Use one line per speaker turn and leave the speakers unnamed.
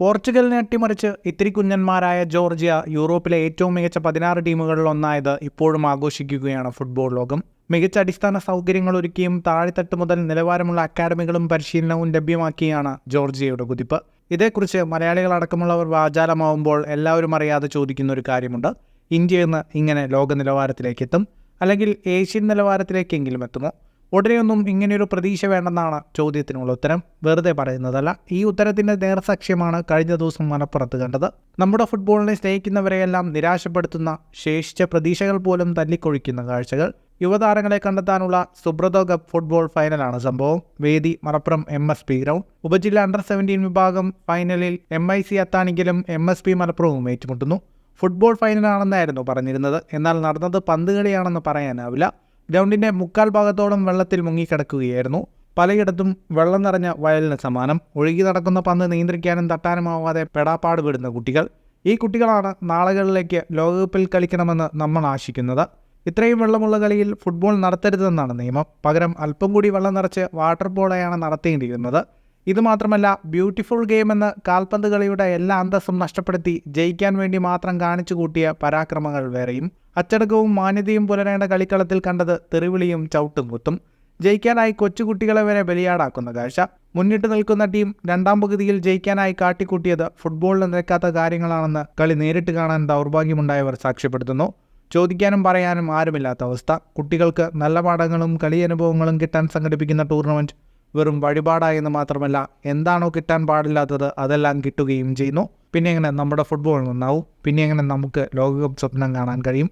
പോർച്ചുഗലിനെ അട്ടിമറിച്ച് ഇത്തിരി കുഞ്ഞന്മാരായ ജോർജിയ യൂറോപ്പിലെ ഏറ്റവും മികച്ച പതിനാറ് ടീമുകളിൽ ഒന്നായത് ഇപ്പോഴും ആഘോഷിക്കുകയാണ് ഫുട്ബോൾ ലോകം. മികച്ച അടിസ്ഥാന സൗകര്യങ്ങൾ ഒരുക്കിയും താഴെത്തട്ട് മുതൽ നിലവാരമുള്ള അക്കാഡമികളും പരിശീലനവും ലഭ്യമാക്കിയാണ് ജോർജിയയുടെ കുതിപ്പ്. ഇതേക്കുറിച്ച് മലയാളികളടക്കമുള്ളവർ വാചാലമാവുമ്പോൾ എല്ലാവരും അറിയാതെ ചോദിക്കുന്ന ഒരു കാര്യമുണ്ട്. ഇന്ത്യ ഇന്ന് ഇങ്ങനെ ലോക നിലവാരത്തിലേക്ക് എത്തും അല്ലെങ്കിൽ ഏഷ്യൻ നിലവാരത്തിലേക്കെങ്കിലും എത്തുമോ? ഉടനെയൊന്നും ഇങ്ങനെയൊരു പ്രതീക്ഷ വേണ്ടെന്നാണ് ചോദ്യത്തിനുള്ള ഉത്തരം. വെറുതെ പറയുന്നതല്ല. ഈ ഉത്തരത്തിന്റെ നേർസാക്ഷ്യമാണ് കഴിഞ്ഞ ദിവസം മലപ്പുറത്ത് കണ്ടത്. നമ്മുടെ ഫുട്ബോളിനെ സ്നേഹിക്കുന്നവരെയെല്ലാം നിരാശപ്പെടുത്തുന്ന ശേഷിച്ച പ്രതീക്ഷകൾ പോലും തല്ലിക്കൊഴിക്കുന്ന കാഴ്ചകൾ. യുവതാരങ്ങളെ കണ്ടെത്താനുള്ള സുബ്രതോ കപ്പ് ഫുട്ബോൾ ഫൈനലാണ് സംഭവം. വേദി Malappuram M S P ground. ഉപജില്ല അണ്ടർ സെവന്റീൻ വിഭാഗം ഫൈനലിൽ എം ഐ സി അത്താണിക്കലും എം എസ് പി മലപ്പുറവും ഏറ്റുമുട്ടുന്നു. ഫുട്ബോൾ ഫൈനലാണെന്നായിരുന്നു പറഞ്ഞിരുന്നത്. എന്നാൽ നടന്നത് പന്തുകളിയാണെന്ന് പറയാനാവില്ല. ഗ്രൗണ്ടിന്റെ മുക്കാൽ ഭാഗത്തോളം വെള്ളത്തിൽ മുങ്ങിക്കിടക്കുകയായിരുന്നു. പലയിടത്തും വെള്ളം നിറഞ്ഞ വയലിന് സമാനം. ഒഴുകി നടക്കുന്ന പന്ത് നിയന്ത്രിക്കാനും തട്ടാനുമാവാതെ പെടാപ്പാട് വിടുന്ന കുട്ടികൾ. ഈ കുട്ടികളാണ് നാളുകളിലേക്ക് ലോകകപ്പിൽ കളിക്കണമെന്ന് നമ്മൾ ആശിക്കുന്നത്. ഇത്രയും വെള്ളമുള്ള കളിയിൽ ഫുട്ബോൾ നടത്തരുതെന്നാണ് നിയമം. പകരം അല്പം കൂടി വെള്ളം നിറച്ച് വാട്ടർ ബോളെയാണ് നടത്തേണ്ടിയിരുന്നത്. ഇതുമാത്രമല്ല ബ്യൂട്ടിഫുൾ ഗെയിം എന്ന കാൽപന്ത് കളിയുടെ എല്ലാ അന്തസ്സും നഷ്ടപ്പെടുത്തി ജയിക്കാൻ വേണ്ടി മാത്രം കാണിച്ചു കൂട്ടിയ പരാക്രമങ്ങൾ വേറെയും. അച്ചടക്കവും മാന്യതയും പുലരേണ്ട കളിക്കളത്തിൽ കണ്ടത് തെറിവിളിയും ചവിട്ടും കുത്തും. ജയിക്കാനായി കൊച്ചുകുട്ടികളെ വരെ ബലിയാടാക്കുന്ന കാഴ്ച. മുന്നിട്ട് നിൽക്കുന്ന ടീം രണ്ടാം പകുതിയിൽ ജയിക്കാനായി കാട്ടിക്കൂട്ടിയത് ഫുട്ബോളിൽ നിൽക്കാത്ത കാര്യങ്ങളാണെന്ന് കളി നേരിട്ട് കാണാൻ ദൗർഭാഗ്യമുണ്ടായവർ സാക്ഷ്യപ്പെടുത്തുന്നു. ചോദിക്കാനും പറയാനും ആരുമില്ലാത്ത അവസ്ഥ. കുട്ടികൾക്ക് നല്ല പാഠങ്ങളും കളി അനുഭവങ്ങളും കിട്ടാൻ സംഘടിപ്പിക്കുന്ന ടൂർണമെന്റ് വെറും വഴിപാടായെന്ന് മാത്രമല്ല എന്താണോ കിട്ടാൻ പാടില്ലാത്തത് അതെല്ലാം കിട്ടുകയും ചെയ്യുന്നു. പിന്നെ എങ്ങനെ നമ്മുടെ ഫുട്ബോൾ നന്നാവും. പിന്നെ എങ്ങനെ നമുക്ക് ലോകകപ്പ് സ്വപ്നം കാണാൻ കഴിയും.